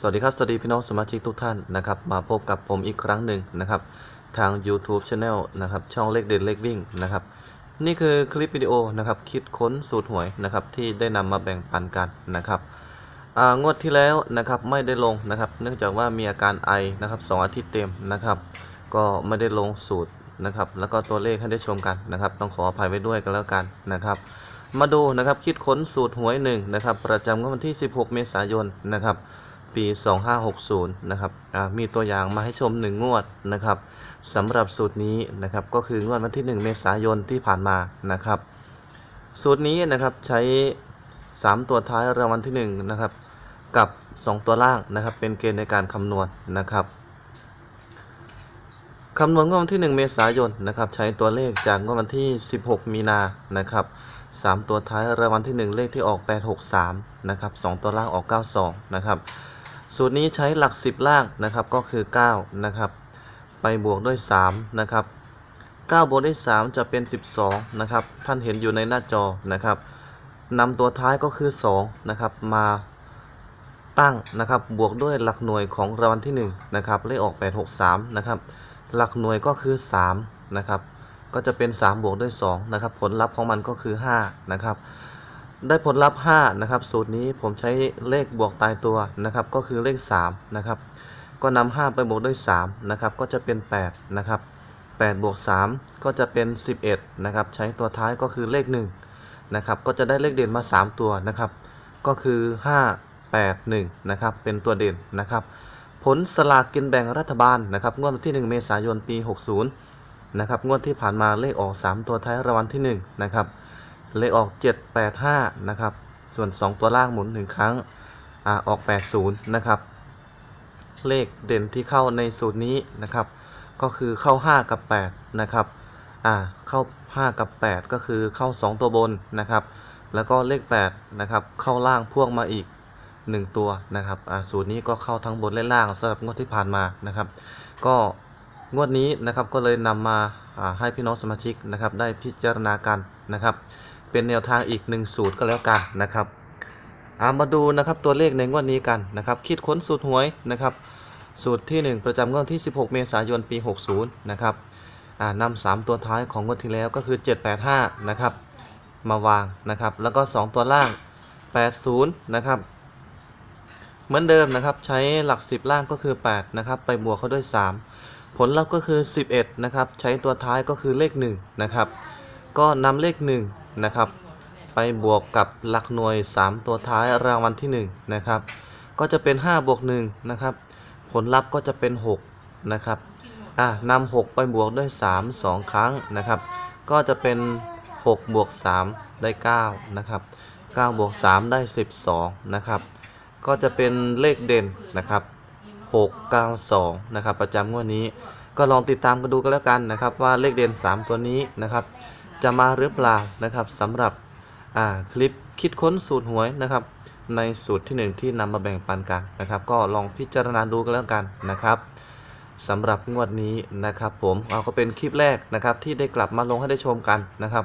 สวัสดีครับ สวัสดีพี่น้องสมาชิกทุกท่านนะครับมาพบกับผมอีกครั้งหนึ่งนะครับทาง YouTube Channel นะครับช่องเลขเด็ดเลขวิ่งนะครับนี่คือคลิปวิดีโอนะครับคิดค้นสูตรหวยนะครับที่ได้นำมาแบ่งปันกันนะครับงวดที่แล้วนะครับไม่ได้ลงนะครับเนื่องจากว่ามีอาการไอนะครับสองอาทิตย์เต็มนะครับก็ไม่ได้ลงสูตรนะครับแล้วก็ตัวเลขให้ได้ชมกันนะครับต้องขออภัยไว้ด้วยกันแล้วกันนะครับมาดูนะครับคิดค้นสูตรหวยหนึ่งนะครับประจำวดวันที่ 16 เมษายนนะครับ ปี 2560 นะครับอ่ามีตัวอย่างมาให้ชม 1 งวดนะครับสำหรับสูตรนี้นะครับก็คืองวดวันที่ 1 เมษายนที่ผ่านมานะครับ สูตรนี้นะครับใช้ 3 ตัวท้ายรางวัลที่ 1 นะครับ กับ 2 ตัวล่างนะครับ เป็นเกณฑ์ในการคำนวณนะครับคำนวณงวดวันที่ 1 เมษายนนะครับใช้ตัวเลขจากงวดวันที่ 16 มีนานะครับ3ตัวท้ายรางวัลที่ 1 เลขที่ออก 863 นะครับ 2 ตัวล่างออก 92 นะครับ สูตรนี้ใช้หลัก 10 ล่างนะครับก็คือ 9 นะครับ ไปบวกด้วย 3 นะครับ 9 บวกด้วย 3 จะเป็น 12 นะครับ ท่านเห็นอยู่ในหน้าจอนะครับนำตัวท้ายก็คือ 2 นะครับ มาตั้งนะครับ บวกด้วยหลักหน่วยของรางวัลที่ 1 นะครับ เลขออก 863 นะครับ หลักหน่วยก็คือ 3 นะครับ ก็จะเป็น 3 บวกด้วย 2 นะครับ ผลลัพธ์ของมันก็คือ 5 นะครับ ได้ผลลัพธ์5นะครับ สูตรนี้ผมใช้เลขบวกตายตัวนะครับ ก็คือเลข3นะครับ ก็นำ5ไปบวกด้วย3นะครับ ก็จะเป็น8นะครับ8บวก3ก็จะเป็น 11นะครับ ใช้ตัวท้ายก็คือเลข1นะครับ ก็จะได้เลขเด่นมา 3 ตัวนะครับ ก็คือ 5 8 1นะครับ เป็นตัวเด่นนะครับ ผลสลากกินแบ่งรัฐบาลนะครับ งวดวันที่ 1 เมษายนปี 60นะครับ งวดที่ผ่านมาเลขออก 3 ตัวท้ายรางวัลที่1นะครับ เลขออก 785 นะครับ ส่วน 2 ตัวล่างหมุน 1 ครั้งอออก 80 นะครับ เลขเด่นที่เข้าในสูตรนี้นะครับ ก็คือเข้า 5 กับ 8 นะครับเข้า 5 กับ 8 ก็คือเข้า 2 ตัวบนนะครับ แล้วก็เลข 8 นะครับ เข้าล่างพ่วงมาอีก 1 ตัวนะครับสูตรนี้ก็เข้าทั้งบนและล่างสำหรับงวดที่ผ่านมานะครับ ก็งวดนี้นะครับก็เลยนำมาอ่าให้พี่น้องสมาชิกนะครับ ได้พิจารณากันนะครับ เป็นแนวทางอีกหนึ่งสูตรก็แล้วกันนะครับอามาดูนะครับตัวเลขในงวดนี้กันนะครับคิดค้นสูตรหวยนะครับ สูตรที่ 1 ประจำงวดที่ 16 เมษายนปี 60 นะครับอ่านำ3ตัวท้ายของงวดที่แล้วก็คือ 785 นะครับ มาวางนะครับ แล้วก็ 2 ตัวล่าง 80 นะครับ เหมือนเดิมนะครับใช้หลัก 10 ล่างก็คือ 8 นะครับ ไปบวกเขาด้วย 3 ผลลัพธ์ก็คือ 11 นะครับ ใช้ตัวท้ายก็คือเลข 1 นะครับ ก็นำเลข 1 นะครับ ไปบวกกับหลักหน่วย 3 ตัวท้ายรางวัลที่1นะครับ ก็จะเป็น 5 บวก1นะครับ ผลลัพธ์ก็จะเป็น 6 นะครับอ่านำ6ไปบวกด้วย 3 2 ครั้งนะครับ ก็จะเป็น 6 บวก 3 ได้ 9 นะครับ 9 บวก 3 ได้ 12 นะครับ ก็จะเป็นเลขเด่นนะครับ 692 นะครับ ประจำงวดนี้ก็ลองติดตามกันดูกันแล้วกันนะครับ ว่าเลขเด่น 3 ตัวนี้นะครับ จะมาหรือเปล่านะครับสำหรับคลิปคิดค้นสูตรหวยนะครับ ในสูตรที่ 1 ที่นำมาแบ่งปันกันนะครับ ก็ลองพิจารณาดูกันแล้วกันนะครับสำหรับงวดนี้นะครับ ผมเอาก็เป็นคลิปแรกนะครับ ที่ได้กลับมาลงให้ได้ชมกันนะครับ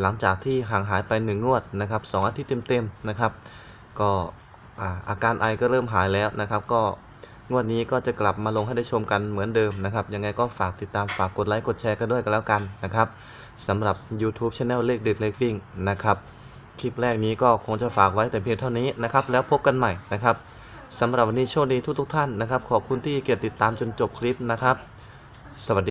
หลังจากที่ห่างหายไป1งวดนะครับสองอาทิตย์เต็มๆนะครับ ก็อาการไอก็เริ่มหายแล้วนะครับ ก็ งวดนี้ก็จะกลับมาลงให้ได้ชมกันเหมือนเดิมนะครับ ยังไงก็ฝากติดตามฝากกดไลค์กดแชร์กันด้วยกันแล้วกันนะครับสำหรับ YouTube c h anel เลขเด็ดเลขวิ่งนะครับ คลิปแรกนี้ก็คงจะฝากไว้แต่เพียงเท่านี้นะครับ แล้วพบกันใหม่นะครับสำหรับวันนี้โชคดีทุกทุกท่านนะครับ ขอบคุณที่เกียรติติดตามจนจบคลิปนะครับ สวัสดี